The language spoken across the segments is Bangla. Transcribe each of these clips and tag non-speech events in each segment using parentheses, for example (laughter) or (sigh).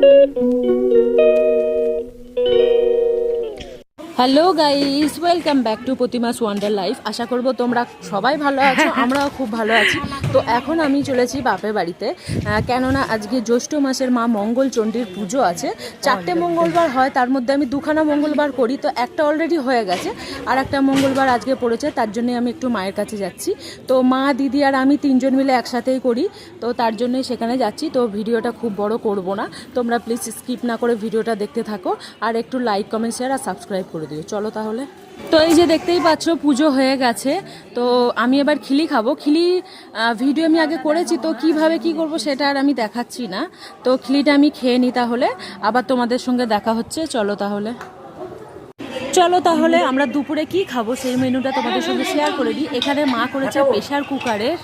Música hello guys welcome back to Pratima's wonder life আশা করব তোমরা সবাই ভালো আছো (laughs) আমরাও খুব ভালো আছি। তো এখন আমি চলেছি বাপের বাড়িতে। কেননা আজকে জ্যৈষ্ঠ মাসের মা মঙ্গল চণ্ডীর পুজো আছে। চারটে মঙ্গলবার হয় তার মধ্যে আমি দুখানা মঙ্গলবার করি তো একটা অলরেডি হয়ে গেছে। আর একটা মঙ্গলবার আজকে পড়েছে তার জন্য আমি একটু মায়ের কাছে যাচ্ছি। তো মা দিদি আর আমি তিনজন মিলে একসাথেই করি তো তার জন্যই সেখানে যাচ্ছি। তো ভিডিওটা খুব বড় করব না। তোমরা প্লিজ স্কিপ না করে ভিডিওটা দেখতে থাকো। আর একটু লাইক কমেন্ট শেয়ার আর সাবস্ক্রাইব করে দিও। চলো তাহলে। তো এই যে দেখতেই পাচ্ছ পুজো হয়ে গেছে। তো আমি এবার খিলি খাব। খিলি ভিডিও আমি আগে করেছি তো কীভাবে কি করব সেটা আর আমি দেখাচ্ছি না। তো খিলিটা আমি খেয়ে নিই তাহলে। আবার তোমাদের সঙ্গে দেখা হচ্ছে। চলো তাহলে। চলো তাহলে আমরা দুপুরে কি খাব সেই মেনুটা তোমাদের সঙ্গে শেয়ার করে দিই। এখানে মা করেছে প্রেশার কুকারের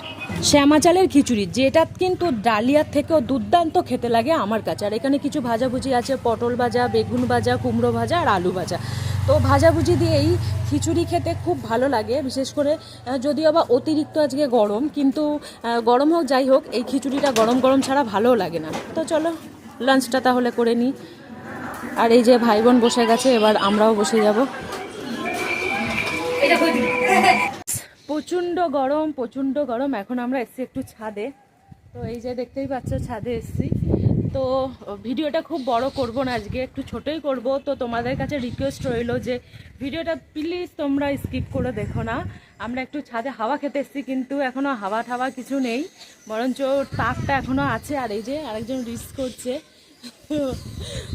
শ্যামা চালের খিচুড়ি, যেটা কিন্তু ডালিয়ার থেকেও দুর্দান্ত খেতে লাগে আমার কাছে। আর এখানে কিছু ভাজাভুজি আছে, পটল ভাজা, বেগুন ভাজা, কুমড়ো ভাজা আর আলু ভাজা। তো ভাজাভুজি দিয়েই খিচুড়ি খেতে খুব ভালো লাগে, বিশেষ করে যদিও বা অতিরিক্ত আজকে গরম, কিন্তু গরম হোক, যাই হোক, এই খিচুড়িটা গরম গরম ছাড়া ভালোও লাগে না। তো চলো লাঞ্চটা তাহলে করে নিই আর এই যে ভাই বোন বসে গেছে, এবার আমরাও বসে যাব। প্রচণ্ড গরম প্রচণ্ড গরম। এখন আমরা এসছি একটু ছাদে। তো এই যে দেখতেই পাচ্ছ, ছাদে এসছি। তো ভিডিওটা খুব বড় করব না আজকে, একটু ছোটই করব। তো তোমাদের কাছে রিকোয়েস্ট রইল যে, ভিডিওটা প্লিজ তোমরা স্কিপ করে দেখো না। আমরা একটু ছাদে হাওয়া খেতে এসছি, কিন্তু এখনও হাওয়া ঠাওয়া কিছু নেই। বরঞ্চ তাপটা এখনও আছে। আর এই যে আরেকজন রিস্ক করছে।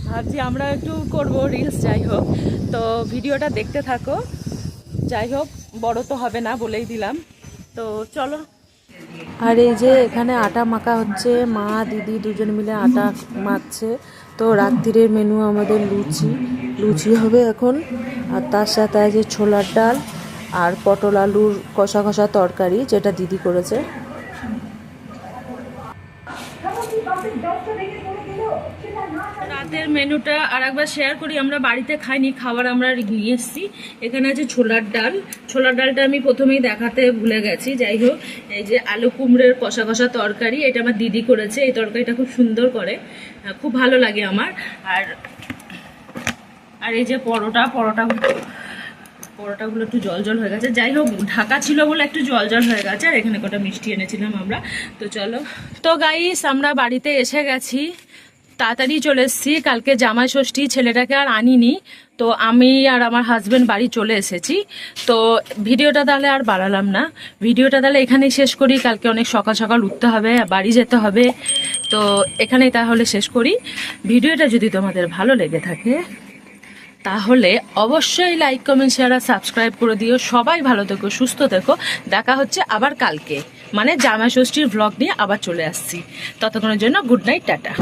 ভাবছি আমরা একটু করব রিলস যাই হোক। তো ভিডিওটা দেখতে থাকো। যাই হোক বড় তো হবে না বলেই দিলাম। তো চলো। আর এই যে এখানে আটা মাখা হচ্ছে, মা, দিদি দুজন মিলে আটা মাখছে। তো রাত্রির মেনু আমাদের লুচি। লুচি হবে এখন। আর তার সাথে আছে ছোলার ডাল আর পটল আলুর কষা কষা তরকারি যেটা দিদি করেছে। রাতের মেনুটা আর একবার শেয়ার করি। আমরা বাড়িতে খাইনি, খাবার আমরা নিয়ে এসেছি। এখানে আছে ছোলার ডাল। ছোলার ডালটা আমি প্রথমেই দেখাতে ভুলে গেছি। যাই হোক, এই যে আলু কুমড়োর কষা কষা তরকারি, এটা আমার দিদি করেছে। এই তরকারিটা খুব সুন্দর করে খুব ভালো লাগে আমার। আর আর এই যে পরোটা পরোটা পরোটাগুলো একটু জল জল হয়ে গেছে। যাই হোক, ঢাকা ছিল বলে একটু জল জল হয়ে গেছে, আর এখানে কটা মিষ্টি এনেছিলাম আমরা। তো চলো। তো গাইস আমরা বাড়িতে এসে গেছি। তাড়াতাড়ি চলে এসেছি। কালকে জামাই ষষ্ঠী, ছেলেটাকে আর আনিনি। তো আমি আর আমার হাজবেন্ড বাড়ি চলে এসেছি। তো ভিডিওটা তাহলে আর বাড়ালাম না। ভিডিওটা তাহলে এখানেই শেষ করি। কালকে অনেক সকাল সকাল উঠতে হবে, বাড়ি যেতে হবে। তো এখানেই তাহলে শেষ করি। ভিডিওটা যদি তোমাদের ভালো লেগে থাকে তাহলে অবশ্যই লাইক কমেন্ট শেয়ার আর সাবস্ক্রাইব করে দিও। সবাই ভালো থেকো, সুস্থ থেকো। দেখা হচ্ছে আবার কালকে। মানে জামা ষষ্ঠীর ভ্লগ নিয়ে আবার চলে আসছি। ততক্ষণের জন্য গুড নাইট টাটা।